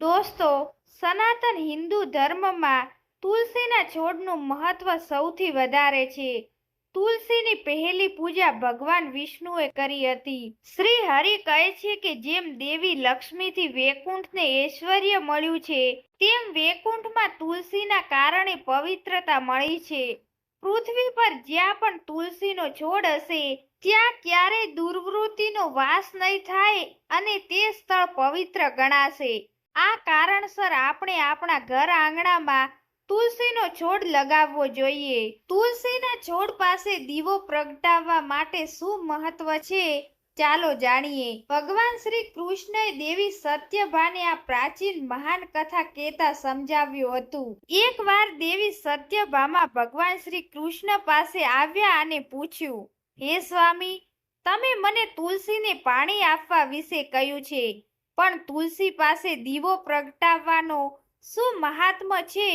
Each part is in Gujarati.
દોસ્તો, સનાતન હિન્દુ ધર્મમાં તુલસીના છોડનું મહત્વ સૌથી વધારે છે. તુલસીની પહેલી પૂજા ભગવાન વિષ્ણુએ કરી હતી. શ્રી હરિ કહે છે કે જેમ દેવી લક્ષ્મીથી વૈકુંઠને ઐશ્વર્ય મળ્યું છે, તેમ વૈકુંઠમાં તુલસીના કારણે પવિત્રતા મળી છે. પૃથ્વી પર જ્યાં પણ તુલસીનો છોડ હશે, ત્યાં ક્યારેય દુર્વૃત્તિનો વાસ નહીં થાય અને તે સ્થળ પવિત્ર ગણાશે. આ કારણસર આપણે આપણા ઘર આંગણામાં તુલસીનો છોડ લગાવવો જોઈએ. તુલસીના છોડ પાસે દીવો પ્રગટાવવા માટે શું મહત્વ છે? ચાલો જાણીએ. ભગવાન શ્રી કૃષ્ણએ દેવી સત્યભાને આ પ્રાચીન મહાન કથા કહેતા સમજાવ્યું હતું. એકવાર દેવી સત્યભામાં ભગવાન શ્રી કૃષ્ણ પાસે આવ્યા અને પૂછ્યું, હે સ્વામી, તમે મને તુલસીને પાણી આપવા વિશે કહ્યું છે. પણ તુલસી પાસે દીવો પ્રગટાવવાનો શું મહાત્મ છે?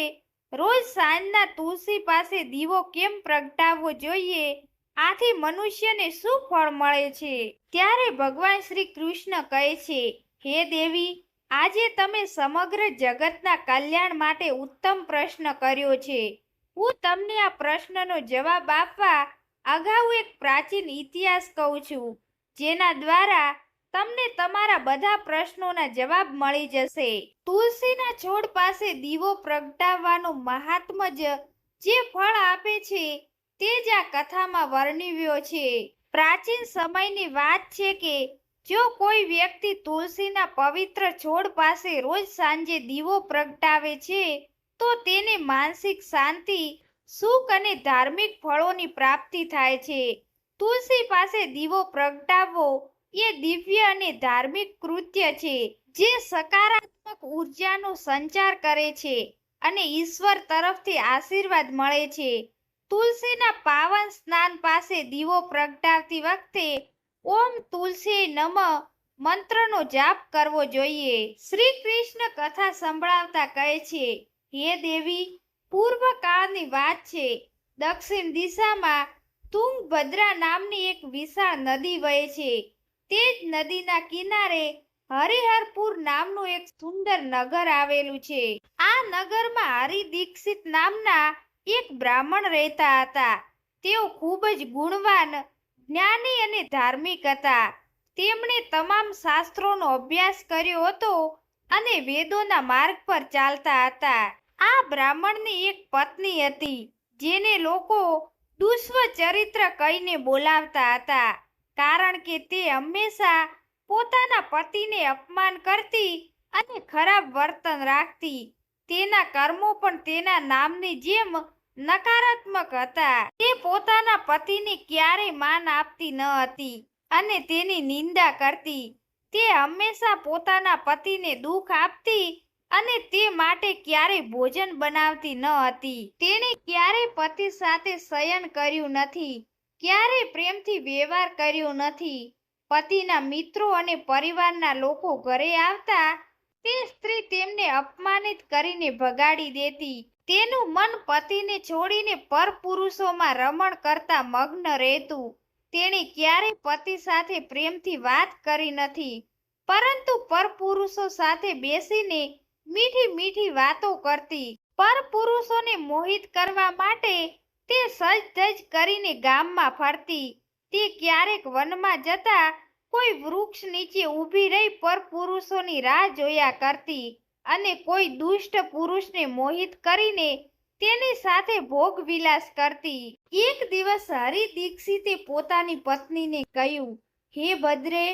રોજ સાંજના તુલસી પાસે દીવો કેમ પ્રગટાવવો જોઈએ? આથી મનુષ્યને શું ફળ મળે છે? ત્યારે ભગવાન શ્રી કૃષ્ણ કહે છે, હે દેવી, આજે તમે સમગ્ર જગતના કલ્યાણ માટે ઉત્તમ પ્રશ્ન કર્યો છે. હું તમને આ પ્રશ્નનો જવાબ આપવા અગાઉ એક પ્રાચીન ઇતિહાસ કહું છું, જેના દ્વારા તમને તમારા બધા પ્રશ્નોના જવાબ મળી જશે. તુલસીના છોડ પાસે દીવો પ્રગટાવવાનો મહાત્મ જ જે ફળ આપે છે, તે જ આ કથામાં વર્ણવ્યો છે. પ્રાચીન સમયની વાત છે કે, જો કોઈ વ્યક્તિ તુલસીના પવિત્ર છોડ પાસે રોજ સાંજે દીવો પ્રગટાવે છે, તો તેને માનસિક શાંતિ, સુખ અને ધાર્મિક ફળોની પ્રાપ્તિ થાય છે. તુલસી પાસે દીવો પ્રગટાવવો એ દિવ્ય અને ધાર્મિક કૃત્ય છે, જે સકારાત્મક ઉર્જાનો સંચાર કરે છે અને ઈશ્વર તરફથી આશીર્વાદ મળે છે. તુલસીના પાવન સ્નાન પાસે દીવો પ્રગટાવતી વખતે ઓમ તુલસી નમ મંત્રનો જાપ કરવો જોઈએ. શ્રી કૃષ્ણ કથા સંભળાવતા કહે છે, હે દેવી પૂર્વ કાળની વાત છે. દક્ષિણ દિશામાં તુંગભદ્રા નામની એક વિશાળ નદી વહે છે. તે જ નદીના કિનારે હરિહરપુર નામનું એક સુંદર નગર આવેલું છે. આ નગરમાં હરિ દીક્ષિત નામના એક બ્રાહ્મણ રહેતા હતા. તેઓ ખૂબ જ ગુણવાન, જ્ઞાની અને ધાર્મિક હતા. તેમણે તમામ શાસ્ત્રોનો અભ્યાસ કર્યો હતો અને વેદોના માર્ગ પર ચાલતા હતા. આ બ્રાહ્મણની એક પત્ની હતી, જેને લોકો દુષ્વ ચરિત્ર કહીને બોલાવતા હતા. કારણ કે તે હંમેશા પોતાના પતિને અપમાન કરતી અને ખરાબ વર્તન રાખતી. તેના કર્મો પણ તેના નામની જેમ નકારાત્મક હતા. તે પોતાના પતિને ક્યારેય માન આપતી ન હતી અને તેની નિંદા કરતી. તે હંમેશા પોતાના પતિને દુઃખ આપતી અને તે માટે ક્યારેય ભોજન બનાવતી ન હતી. તેણે ક્યારેય પતિ સાથે શયન કર્યું નથી. ક્યારેય પ્રેમથી વ્યવહાર કર્યો નથી. પતિના મિત્રો અને પરિવારના લોકો ઘરે આવતા તે સ્ત્રી તેમને અપમાનિત કરીને ભગાડી દેતી. તેનું મન પતિને છોડીને પરપુરુષોમાં રમણ કરતા મગ્ન રહેતું. તેણે ક્યારેય પતિ સાથે પ્રેમથી વાત કરી નથી. પરંતુ પરપુરુષો સાથે બેસીને મીઠી મીઠી વાતો કરતી. પરપુરુષોને મોહિત કરવા માટે તે સજ ધજ કરીને ગામમાં ફરતી. તે ક્યારેક વનમાં જતા કોઈ વૃક્ષ નીચે ઊભી રહી પરપુરુષોની રાહ જોયા કરતી અને કોઈ દુષ્ટ પુરુષને મોહિત કરીને તેની સાથે ભોગ વિલાસ કરતી. એક દિવસ હરિ દીક્ષિતે પોતાની પત્નીને કહ્યું, હે ભદ્રે,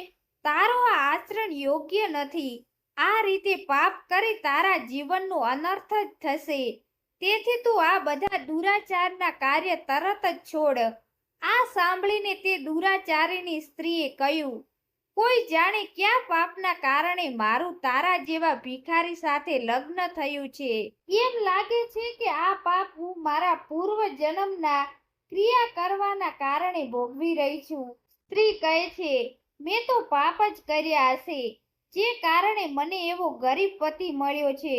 તારો આ આચરણ યોગ્ય નથી. આ રીતે પાપ કરી તારા જીવનનો અનર્થ જ થશે. તેથી તું આ બધા દુરાચારના કાર્ય તરત જ છોડ. આ સાંભળીને તે દુરાચારીની સ્ત્રીએ કહ્યું, કોઈ જાણે ક્યાં પાપના કારણે મારું તારા જેવા ભિખારી સાથે લગ્ન થયું છે. એમ લાગે છે કે આ પાપ હું મારા પૂર્વ જન્મના ક્રિયા કરવાના કારણે ભોગવી રહી છું. સ્ત્રી કહે છે, મેં તો પાપ જ કર્યા હશે, જે કારણે મને એવો ગરીબ પતિ મળ્યો છે.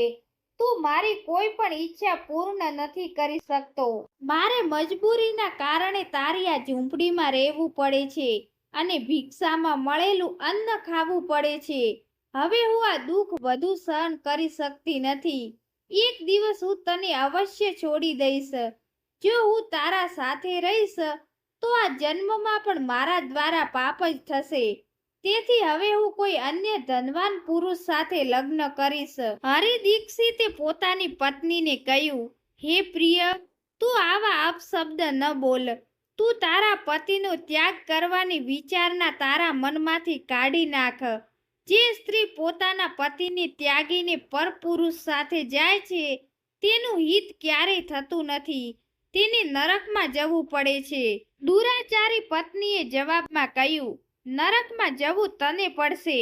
તું મારી કોઈ પણ ઈચ્છા પૂર્ણ નથી કરી શકતો. મારે મજબૂરીના કારણે તારી આ ઝૂંપડીમાં રહેવું પડે છે અને ભિક્ષામાં મળેલું અન્ન ખાવું પડે છે. હવે હું આ દુઃખ વધુ સહન કરી શકતી નથી. એક દિવસ હું તને અવશ્ય છોડી દઈશ. જો હું તારા સાથે રહીશ, તો આ જન્મમાં પણ મારા દ્વારા પાપ જ થશે. તેથી હવે હું કોઈ અન્ય ધનવાન પુરુષ સાથે લગ્ન કરીશ. હરિ દીક્ષિતે પોતાની પત્નીને કહ્યું, હે પ્રિય, તું આવા અપશબ્દ ન બોલ. તું તારા પતિનો ત્યાગ કરવાની વિચારના તારા મનમાંથી કાઢી નાખ. જે સ્ત્રી પોતાના પતિને ત્યાગીને પરપુરુષ સાથે જાય છે, તેનું હિત ક્યારેય થતું નથી. તેને નરકમાં જવું પડે છે. દુરાચારી પત્નીએ જવાબમાં કહ્યું નરકમાં જવું તને પડશે,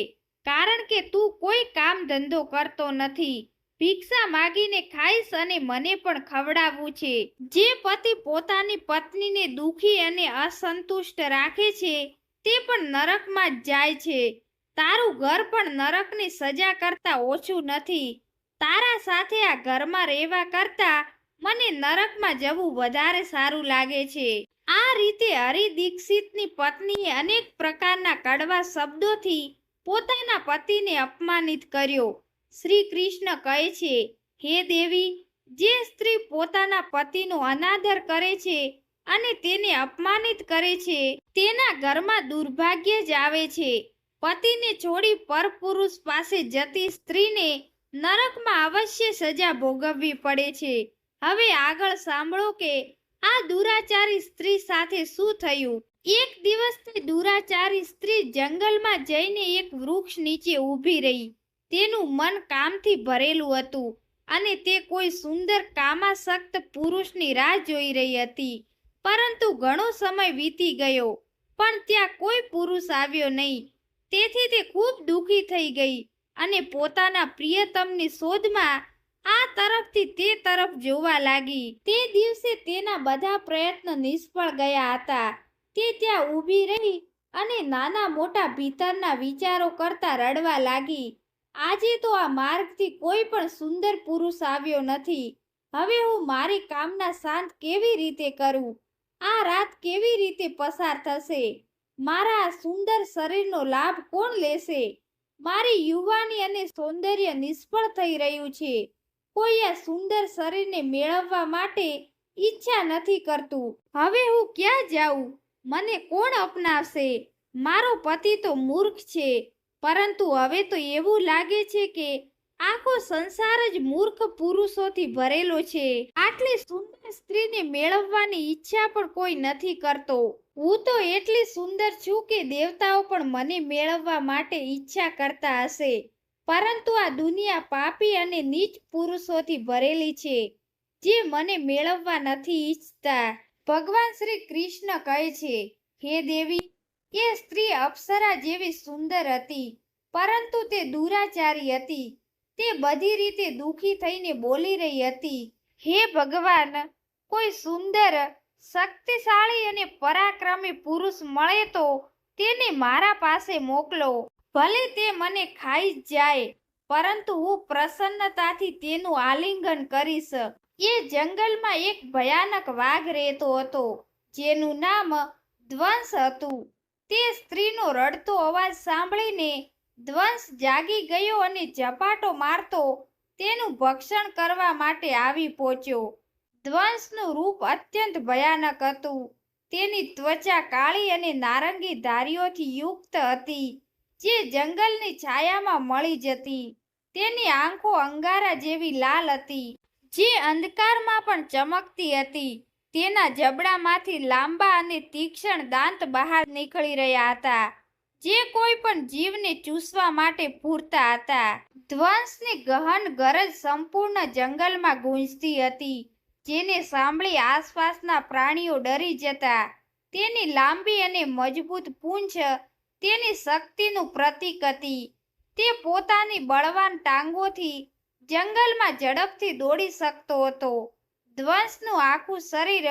કારણ કે તું કોઈ કામ ધંધો કરતો નથી. ભિક્ષા માગીને ખાઈશ અને મને પણ ખવડાવવું છે. જે પતિ પોતાની પત્નીને દુખી અને અસંતુષ્ટ રાખે છે, તે પણ નરકમાં જ જાય છે. તારું ઘર પણ નરકની સજા કરતા ઓછું નથી. તારા સાથે આ ઘરમાં રહેવા કરતા મને નરકમાં જવું વધારે સારું લાગે છે. આ રીતે હરિદીક્ષિતની પત્નીએ અનેક પ્રકારના કડવા શબ્દોથી પોતાના પતિને અપમાનિત કર્યો. શ્રી કૃષ્ણ કહે છે, હે દેવી, જે સ્ત્રી પોતાના પતિનો અનાદર કરે છે અને તેને અપમાનિત કરે છે, તેના ઘરમાં દુર્ભાગ્ય જ આવે છે. પતિને છોડી પરપુરુષ પાસે જતી સ્ત્રીને નરકમાં અવશ્ય સજા ભોગવવી પડે છે. હવે આગળ સાંભળો કે આ દુરાચારી સ્ત્રી સાથે શું થયું? એક દિવસ તે દુરાચારી સ્ત્રી જંગલમાં જઈને એક વૃક્ષ નીચે ઊભી રહી. તેનું મન કામથી ભરેલું હતું અને તે કોઈ સુંદર કામાસક્ત પુરુષની રાહ જોઈ રહી હતી. પરંતુ ઘણો સમય વીતી ગયો, પણ ત્યાં કોઈ પુરુષ આવ્યો નહીં. તેથી તે ખૂબ દુઃખી થઈ ગઈ અને પોતાના પ્રિયતમની શોધમાં આ તરફથી તે તરફ જોવા લાગી. તે દિવસે તેના બધા પ્રયત્નો નિષ્ફળ ગયા હતા. તે ત્યાં ઊભી રહી અને નાના મોટા ભીતરના વિચારો કરતા રડવા લાગી. આજે તો આ માર્ગથી કોઈ પણ સુંદર પુરુષ આવ્યો નથી. હવે હું મારી કામના શાંત કેવી રીતે કરું? આ રાત કેવી રીતે પસાર થશે? મારા આ સુંદર શરીરનો લાભ કોણ લેશે? મારી યુવાની અને સૌંદર્ય નિષ્ફળ થઈ રહ્યું છે. કોઈ આ સુંદર શરીરને મેળવવા માટે ઈચ્છા નથી કરતું. હવે હું ક્યાં જાઉં? મને કોણ અપનાવશે? મારો પતિ તો મૂર્ખ છે. પરંતુ હવે તો એવું લાગે છે કે આખો સંસાર જ મૂર્ખ પુરુષોથી ભરેલો છે. આટલી સુંદર સ્ત્રીને મેળવવાની ઈચ્છા પણ કોઈ નથી કરતો. હું તો એટલી સુંદર છું કે દેવતાઓ પણ મને મેળવવા માટે ઈચ્છા કરતા હશે. પરંતુ આ દુનિયા પાપી અને નીચ પુરુષોથી ભરેલી છે, જે મને મેળવવા નથી ઈચ્છતા. ભગવાન શ્રી કૃષ્ણ કહે છે, હે દેવી, એ સ્ત્રી અપ્સરા જેવી સુંદર હતી, પરંતુ તે દુરાચારી હતી. તે બધી રીતે દુખી થઈને બોલી રહી હતી, હે ભગવાન, કોઈ સુંદર, શક્તિશાળી અને પરાક્રમી પુરુષ મળે તો તેને મારા પાસે મોકલો. ભલે તે મને ખાઈ જાય, પરંતુ હું પ્રસન્નતાથી તેનું આલિંગન કરીશ. એ જંગલમાં એક ભયાનક વાઘ રહેતો હતો, જેનું નામ ધ્વંસ હતું. તે સ્ત્રીનો રડતો અવાજ સાંભળીને ધ્વંસ જાગી ગયો અને ઝપાટો મારતો તેનું ભક્ષણ કરવા માટે આવી પહોંચ્યો. ધ્વંસનું રૂપ અત્યંત ભયાનક હતું. તેની ત્વચા કાળી અને નારંગી ધારીઓથી યુક્ત હતી. જે જંગલની છાયામાં મળી જતી, તેની આંખો અંગારા જેવી લાલ હતી. જે અંધકારમાં પણ ચમકતી હતી, તેના જબડામાંથી લાંબા અને તીક્ષ્ણ દાંત બહાર નીકળી રહ્યા હતા, જે કોઈ પણ જીવને ચૂસવા માટે પૂરતા હતા. ધ્વંસની ગહન ગરજ સંપૂર્ણ જંગલમાં ગૂંજતી હતી, જેને સાંભળી આસપાસના પ્રાણીઓ ડરી જતા. તેની લાંબી અને મજબૂત પૂંછ તેની શક્તિનું પ્રતીક હતી. તે પોતાની બળવાન ટાંગોથી જંગલમાં ઝડપથી દોડી શકતો હતો. ધ્વંસનું આખું શરીર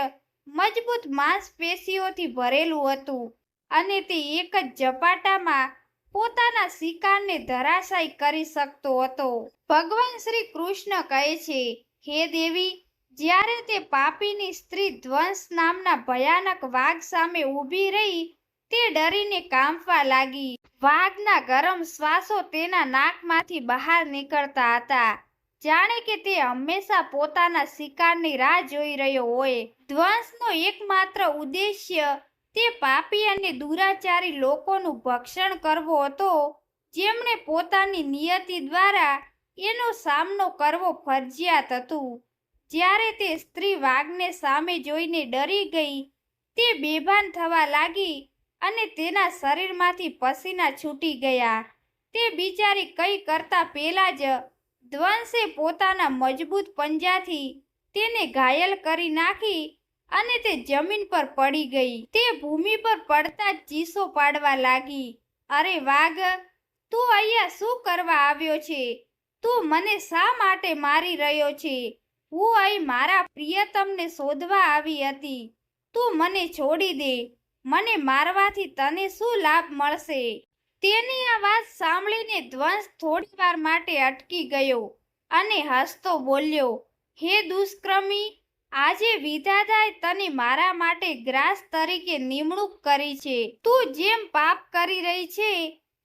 મજબૂત માંસપેશીઓથી ભરેલું હતું અને તે એક જ ઝપાટામાં પોતાના શિકારને ધરાશાયી કરી શકતો હતો. ભગવાન શ્રી કૃષ્ણ કહે છે, હે દેવી, જ્યારે તે પાપીની સ્ત્રી ધ્વંસ નામના ભયાનક વાઘ સામે ઊભી રહી તે ડરીને કાંપવા લાગી. વાઘના ગરમ શ્વાસો તેના નાકમાંથી બહાર નીકળતા હતા. જાણે કે તે હંમેશા પોતાના શિકારની રાહ જોઈ રહ્યો હોય. ધ્વંસનો એકમાત્ર ઉદ્દેશ્ય તે પાપી અને દુરાચારી લોકોનું ભક્ષણ કરવો હતો, જેમણે પોતાની નિયતિ દ્વારા એનો સામનો કરવો ફરજિયાત હતું. જ્યારે તે સ્ત્રી વાઘને સામે જોઈને ડરી ગઈ, તે બેભાન થવા લાગી અને તેના શરીરમાંથી પસીના છૂટી ગયા. તે બિચારી કંઈ કરતા પહેલાં જ ધ્વંસે પોતાના મજબૂત પંજાથી તેને ઘાયલ કરી નાખી અને તે જમીન પર પડી ગઈ. તે ભૂમિ પર પડતા જ ચીસો પાડવા લાગી. અરે વાઘ, તું અહીંયા શું કરવા આવ્યો છે? તું મને શા માટે મારી રહ્યો છે? હું અહીં મારા પ્રિયતમને શોધવા આવી હતી. તું મને છોડી દે. મને મારવાથી તને શું લાભ મળશે? તેની આ વાત સાંભળીને ધ્વંસ થોડી વાર માટે અટકી ગયો અને હસતો બોલ્યો, હે દુષ્કર્મી, આજે વિધાતાએ તને મારા માટે ગ્રાસ તરીકે નિમણૂક કરી છે. તું જેમ પાપ કરી રહી છે,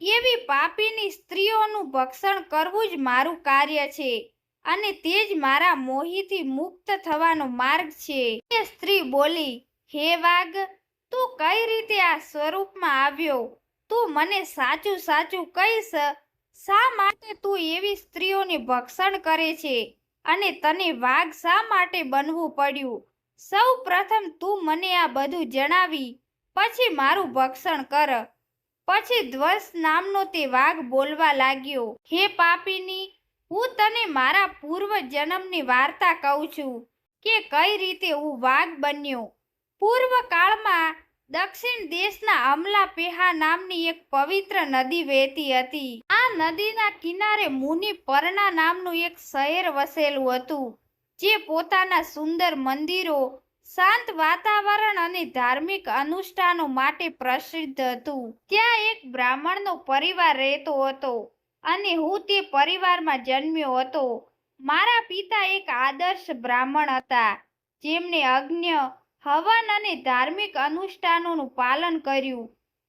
એવી પાપીની સ્ત્રીઓનું ભક્ષણ કરવું જ મારું કાર્ય છે અને તે જ મારા મોહીથી મુક્ત થવાનો માર્ગ છે. એ સ્ત્રી બોલી, હે વાઘ તું કઈ રીતે આ સ્વરૂપમાં આવ્યો? તું મને સાચું સાચું કહીશ. શા માટે તું એવી સ્ત્રીઓને ભક્ષણ કરે છે? અને તને વાઘ શા માટે બનવું પડ્યું? સૌ પ્રથમ તું મને આ બધું જણાવી, પછી મારું ભક્ષણ કર. પછી ધ્વસ નામનો તે વાઘ બોલવા લાગ્યો, હે પાપીની, હું તને મારા પૂર્વ જન્મની વાર્તા કહું છું કે કઈ રીતે હું વાઘ બન્યો? પૂર્વ કાળમાં દક્ષિણ દેશના અમલા પેહા નામની એક પવિત્ર નદી વહેતી હતી. આ નદીના કિનારે મુનિ પરણા નામનું એક શહેર વસેલું હતું, જે પોતાના સુંદર મંદિરો, શાંત વાતાવરણ અને ધાર્મિક અનુષ્ઠાનો માટે પ્રસિદ્ધ હતું. ત્યાં એક બ્રાહ્મણનો પરિવાર રહેતો હતો અને હું તે પરિવારમાં જન્મ્યો હતો. મારા પિતા એક આદર્શ બ્રાહ્મણ હતા, જેમને અજ્ઞ હવન અને ધાર્મિક અનુષ્ઠાનોનું પાલન કર્યું.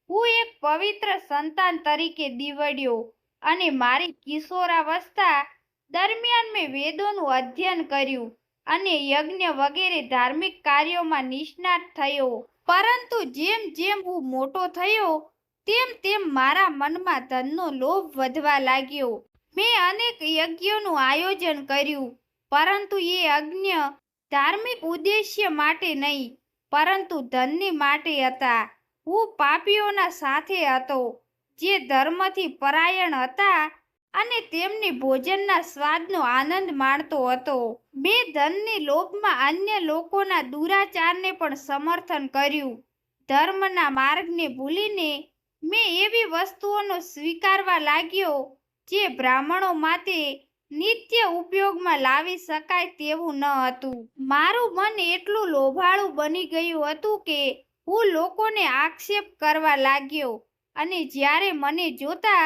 હું એક પવિત્ર સંતાન તરીકે દીવડ્યો અને મારી કિશોરાવસ્થા દરમિયાન મેં વેદોનું અધ્યયન કર્યું અને યજ્ઞ વગેરે ધાર્મિક કાર્યોમાં નિષ્ણાત થયો. પરંતુ જેમ જેમ હું મોટો થયો, તેમ તેમ મારા મનમાં ધનનો લોભ વધવા લાગ્યો. મેં અનેક યજ્ઞોનું આયોજન કર્યું, પરંતુ એ યજ્ઞ ધાર્મિક ઉદ્દેશ્ય માટે નહીં, પરંતુ ધનની માટે હતા. હું પાપીઓના સાથે હતો, જે ધર્મથી પરાયણ હતા અને તેમની ભોજનના સ્વાદનો આનંદ માણતો હતો. મેં ધનની લોભમાં અન્ય લોકોના દુરાચારને પણ સમર્થન કર્યું. ધર્મના માર્ગને ભૂલીને મેં એવી વસ્તુઓનો સ્વીકારવા લાગ્યો, જે બ્રાહ્મણો માટે નિત્ય ઉપયોગમાં લાવી શકાય તેવું ન હતું. મારું મન એટલું લોભાળું બની ગયું હતું કે હું લોકોને આક્ષેપ કરવા લાગ્યો અને જ્યારે મને જોતા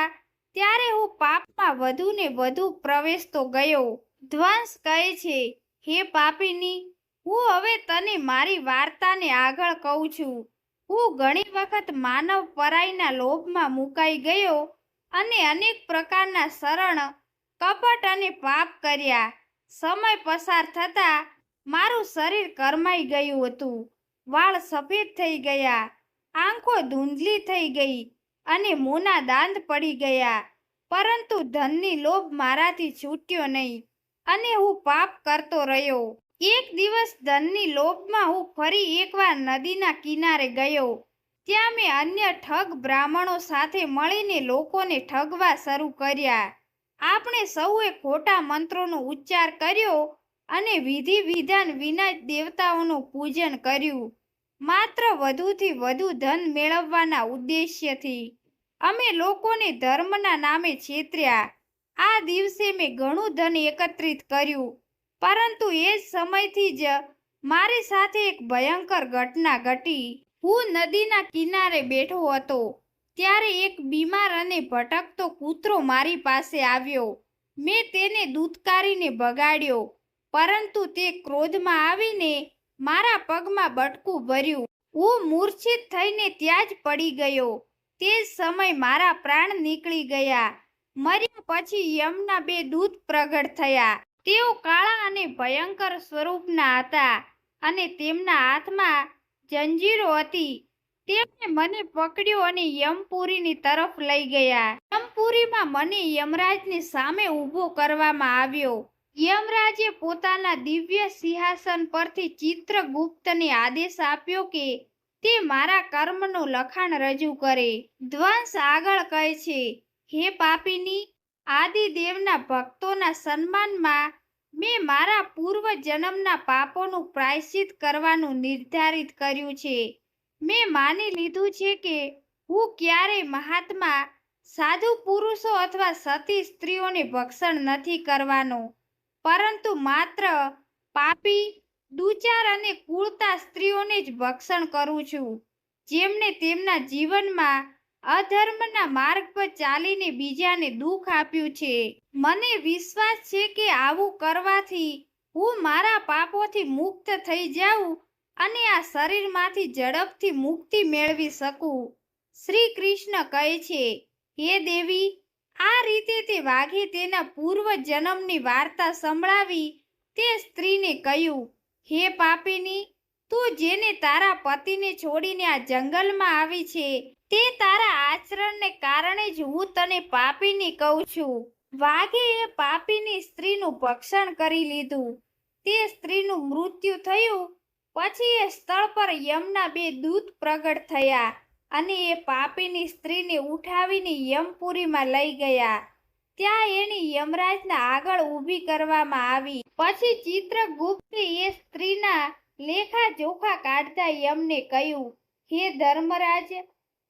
ત્યારે હું પાપમાં વધુ ને વધુ પ્રવેશતો ગયો. ધ્વંસ કહે છે, હે પાપીની, હું હવે તને મારી વાર્તાને આગળ કહું છું. હું ઘણી વખત માનવ પરાઈના લોભમાં મુકાઈ ગયો અને અનેક પ્રકારના શરણ કપટ અને પાપ કર્યા. સમય પસાર થતા મારું શરીર કરમાઈ ગયું હતું. વાળ સફેદ થઈ ગયા. આંખો ધૂંધલી થઈ ગઈ અને મોંના દાંત પડી ગયા. પરંતુ ધનની લોભ મારાથી છૂટ્યો નહીં અને હું પાપ કરતો રહ્યો. એક દિવસ ધનની લોભમાં હું ફરી એકવાર નદીના કિનારે ગયો. ત્યાં મેં અન્ય ઠગ બ્રાહ્મણો સાથે મળીને લોકોને ઠગવા શરૂ કર્યા. આપણે સૌએ ખોટા મંત્રોનો ઉચ્ચાર કર્યો અને વિધિ વિધાન વિના દેવતાઓનું પૂજન કર્યું. માત્ર વધુથી વધુ ધન મેળવવાના ઉદ્દેશ્યથી અમે લોકોને ધર્મના નામે છેતર્યા. આ દિવસે મેં ઘણું ધન એકત્રિત કર્યું, પરંતુ એ જ સમયથી જ મારી સાથે એક ભયંકર ઘટના ઘટી. હું નદીના કિનારે બેઠો હતો. ત્યારે એક બીમાર અને ભટકતો કૂતરો મારી પાસે આવ્યો. મેં તેને દૂધકારીને ભગાડ્યો, પરંતુ તે ક્રોધમાં આવીને મારા પગમાં બટકું ભર્યું. હું મૂર્છિત થઈને ત્યાં જ પડી ગયો. તે સમય મારા પ્રાણ નીકળી ગયા. મર્યા પછી યમના બે દૂત પ્રગટ થયા. તેઓ કાળા અને ભયંકર સ્વરૂપના હતા અને તેમના હાથમાં જંજીરો હતી. તેમણે મને પકડ્યો અને યમપુરીની તરફ લઈ ગયા. યમપુરીમાં મને યમરાજની સામે ઊભો કરવામાં આવ્યો. યમરાજે પોતાના દિવ્ય સિંહાસન પરથી ચિત્રગુપ્તને આદેશ આપ્યો કે તે મારા કર્મનું લખાણ રજૂ કરે. ધ્વંસ આગળ કહે છે, હે પાપીની, આદિદેવના ભક્તોના સન્માનમાં મેં મારા પૂર્વ જન્મના પાપોનું પ્રાયશ્ચિત કરવાનું નિર્ધારિત કર્યું છે. મેં માની લીધું છે કે હું ક્યારેય મહાત્મા, સાધુ પુરુષો અથવા સતી સ્ત્રીઓને ભક્ષણ નથી કરવાનો, પરંતુ માત્ર પાપી, દુચાર અને કુળતા સ્ત્રીઓને જ ભક્ષણ કરું છું જેમણે તેમના જીવનમાં અધર્મના માર્ગ પર ચાલીને બીજાને દુઃખ આપ્યું છે. મને વિશ્વાસ છે કે આવું કરવાથી હું મારા પાપોથી મુક્ત થઈ જાઉં અને આ શરીરમાંથી ઝડપથી મુક્તિ મેળવી શકું. શ્રી કૃષ્ણ કહે છે, હે દેવી, આ રીતે તે વાઘે તેના પૂર્વ જન્મની વાર્તા સંભળાવી તે સ્ત્રીને કહ્યું, હે પાપીની, તું જેને તારા પતિને છોડીને આ જંગલમાં આવી છે, તે તારા આચરણને કારણે જ હું તને પાપીની કહું છું. વાઘે એ પાપીની સ્ત્રીનું ભક્ષણ કરી લીધું. તે સ્ત્રીનું મૃત્યુ થયું પછી એ સ્થળ પર યમના બે દૂત પ્રગટ થયા અને એ પાપીની સ્ત્રીને ઉઠાવીને યમપુરીમાં લઈ ગયા. ત્યાં એની યમરાજના આગળ ઊભી કરવામાં આવી. પછી ચિત્રગુપ્તે એ સ્ત્રીના લેખા જોખા કાઢતા યમને કહ્યું, હે ધર્મરાજ,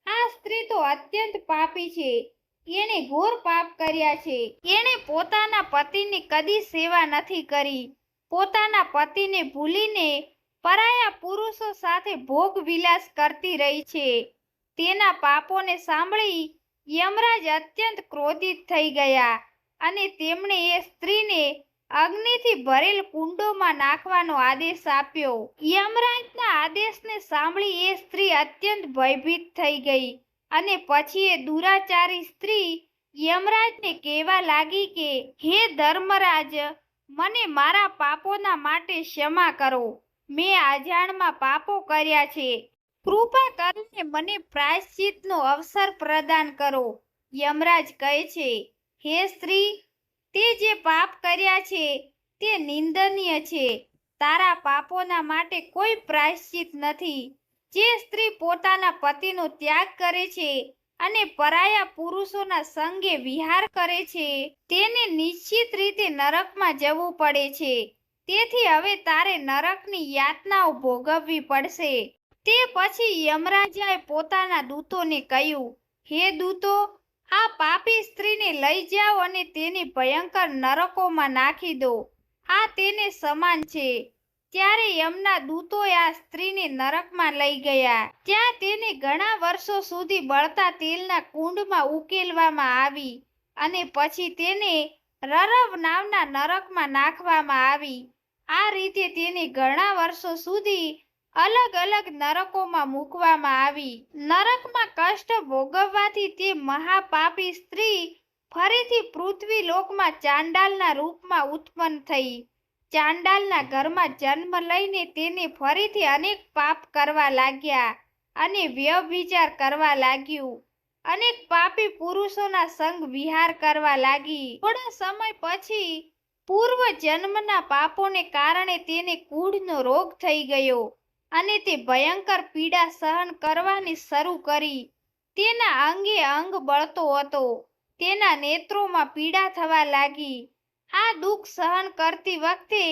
આ સ્ત્રી તો અત્યંત પાપી છે. એણે ઘોર પાપ કર્યા છે. એણે પોતાના પતિની કદી સેવા નથી કરી. પોતાના પતિને ભૂલીને પરાયા પુરુષો સાથે ભોગ વિલાસ કરતી રહી છે. તેના પાપોને સાંભળી યમરાજ અત્યંત ક્રોધિત થઈ ગયા અને તેમણે એ સ્ત્રીને અગ્નિથી ભરેલ કુંડોમાં નાખવાનો આદેશ આપ્યો. યમરાજના આદેશને સાંભળી એ સ્ત્રી અત્યંત ભયભીત થઈ ગઈ અને પછી એ દુરાચારી સ્ત્રી યમરાજને કહેવા લાગી કે, હે ધર્મરાજ, મને મારા પાપોના માટે ક્ષમા કરો. મેં અજાણમાં પાપો કર્યા છે. કૃપા કરીને મને પ્રાયશ્ચિતનો અવસર પ્રદાન કરો, યમરાજ કહે છે. હે સ્ત્રી, તે જે પાપ કર્યા છે, તે નિંદનીય છે. તારા પાપોના માટે કોઈ પ્રાયશ્ચિત નથી. જે સ્ત્રી પોતાના પતિનો ત્યાગ કરે છે અને પરાયા પુરુષોના સંગે વિહાર કરે છે, તેને નિશ્ચિત રીતે નરકમાં જવું પડે છે. તેથી હવે તારે નરકની યાતનાઓ ભોગવવી પડશે. તે પછી યમરાજાએ પોતાના દૂતોને કહ્યું, હે દૂતો, આ પાપી સ્ત્રીને લઈ જાઓ અને તેને ભયંકર નરકોમાં નાખી દો. આ તેને સમાન છે. ત્યારે યમના દૂતોએ આ સ્ત્રીને નરકમાં લઈ ગયા. ત્યાં તેને ઘણા વર્ષો સુધી બળતા તેલના કુંડમાં ઉકેલવામાં આવી અને પછી તેને રરવ નામના નરકમાં નાખવામાં આવી. આ રીતે તેને ઘણા વર્ષો સુધી અલગ અલગ નરકોમાં મૂકવામાં આવી. નરકમાં કષ્ટ ભોગવવાથી તે મહાપાપી સ્ત્રી ફરીથી પૃથ્વી લોકમાં ચાંડાલના રૂપમાં ઉત્પન્ન થઈ. ચાંડાલના ઘરમાં જન્મ લઈને તેને ફરીથી અનેક પાપ કરવા લાગ્યા અને વ્યભિચાર કરવા લાગ્યું. અનેક પાપી પુરુષોના સંગ વિહાર કરવા લાગી. થોડા સમય પછી પૂર્વ જન્મના પાપોને કારણે તેને કૂઢનો રોગ થઈ ગયો અને તે ભયંકર પીડા સહન કરવાની શરૂ કરી. તેના અંગે અંગ બળતો હતો. તેના નેત્રોમાં પીડા થવા લાગી. આ દુઃખ સહન કરતી વખતે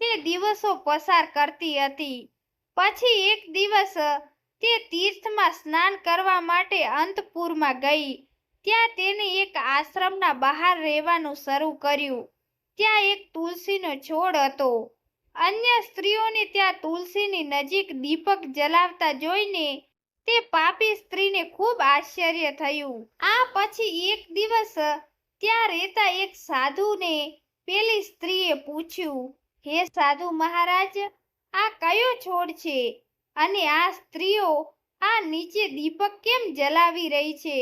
તે દિવસો પસાર કરતી હતી. પછી એક દિવસ તે તીર્થમાં સ્નાન કરવા માટે અંતપુરમાં ગઈ. ત્યાં તેને એક આશ્રમના બહાર રહેવાનું શરૂ કર્યું. ત્યાં એક તુલસીનો છોડ હતો. અન્ય સ્ત્રીઓને ત્યાં તુલસીની નજીક દીપક જલાવતા જોઈને તે પાપી સ્ત્રીને ખૂબ આશ્ચર્ય થયું. આ પછી એક દિવસ ત્યાં રહેતા એક સાધુને પેલી સ્ત્રીએ પૂછ્યું, હે સાધુ મહારાજ, આ કયો છોડ છે? અને આ સ્ત્રીઓ આ નીચે દીપક કેમ જલાવી રહી છે?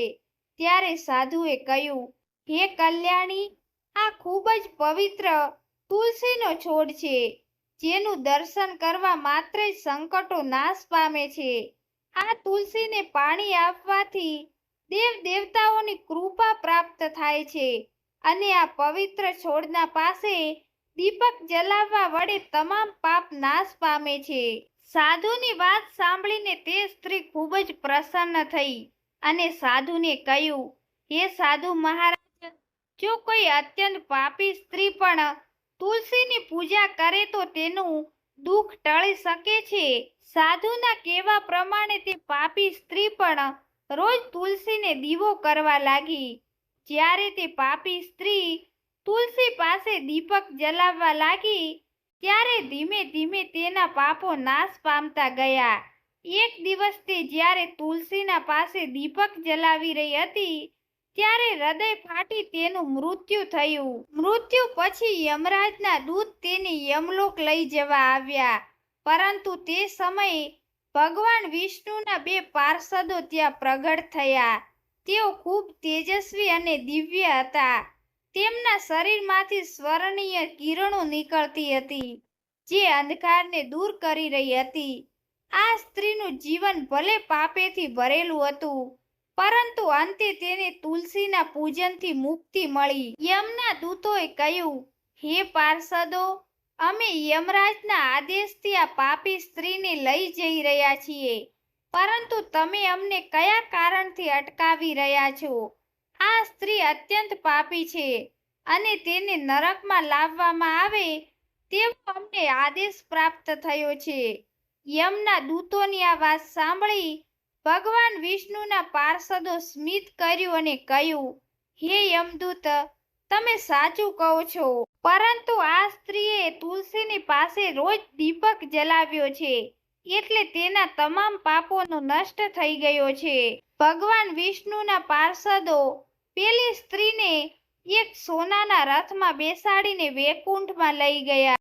ત્યારે સાધુએ કહ્યું, હે કલ્યાણી આ ખૂબ જ પવિત્ર તુલસીનો છોડ છે, જેનું દર્શન કરવા માત્ર સંકટો નાશ પામે છે. આ તુલસીને પાણી આપવાથી દેવ દેવતાઓની કૃપા પ્રાપ્ત થાય છે અને આ પવિત્ર છોડના પાસે દીપક જલાવવા વડે તમામ પાપ નાશ પામે છે. સાધુની વાત સાંભળીને તે સ્ત્રી ખૂબ જ પ્રસન્ન થઈ અને સાધુને કહ્યું, હે સાધુ મહારાજ જો કોઈ અત્યંત પાપી સ્ત્રી પણ તુલસીની પૂજા કરે તો તેનું દુઃખ ટળી શકે છે. સાધુના કહેવા પ્રમાણે તે પાપી સ્ત્રી પણ રોજ તુલસીને દીવો કરવા લાગી. જ્યારે તે પાપી સ્ત્રી તુલસી પાસે દીપક જલાવવા લાગી, ત્યારે ધીમે ધીમે તેના પાપો નાશ પામતા ગયા. એક દિવસ તે જ્યારે તુલસીના પાસે દીપક જલાવી રહી હતી ત્યારે હૃદય ફાટી તેનું મૃત્યુ થયું. મૃત્યુ પછી યમરાજના દૂત તેને યમલોક લઈ જવા આવ્યા. પરંતુ તે સમયે ભગવાન વિષ્ણુના બે પાર્ષદો ત્યાં પ્રગટ થયા. તેઓ ખૂબ તેજસ્વી અને દિવ્ય હતા. તેમના શરીરમાંથી સ્વર્ણીય કિરણો નીકળતી હતી, જે અંધકારને દૂર કરી રહી હતી. આ સ્ત્રીનું જીવન ભલે પાપેથી ભરેલું હતું પરંતુ અંતે તેને તુલસીના પૂજનથી મુક્તિ મળી. યમના દૂતોએ કહ્યું, હે પાર્ષદો, અમે યમરાજના આદેશથી આ પાપી સ્ત્રીને લઈ જઈ રહ્યા છીએ. પરંતુ તમે અમને કયા કારણથી અટકાવી રહ્યા છો? આ સ્ત્રી અત્યંત પાપી છે અને તેને નરકમાં લાવવામાં આવે તેવો અમને આદેશ પ્રાપ્ત થયો છે. યમના દૂતોની આ વાત સાંભળી ભગવાન વિષ્ણુના પાર્ષદો સ્મિત કર્યું અને કહ્યું, હે યમદૂત, તમે સાચું કહો છો. પરંતુ આ સ્ત્રીએ તુલસીની પાસે રોજ દીપક જલાવ્યો છે. એટલે તેના તમામ પાપોનો નષ્ટ થઈ ગયો છે. ભગવાન વિષ્ણુના પાર્ષદો પેલી સ્ત્રીને એક સોનાના રથમાં બેસાડીને વૈકુંઠમાં લઈ ગયા.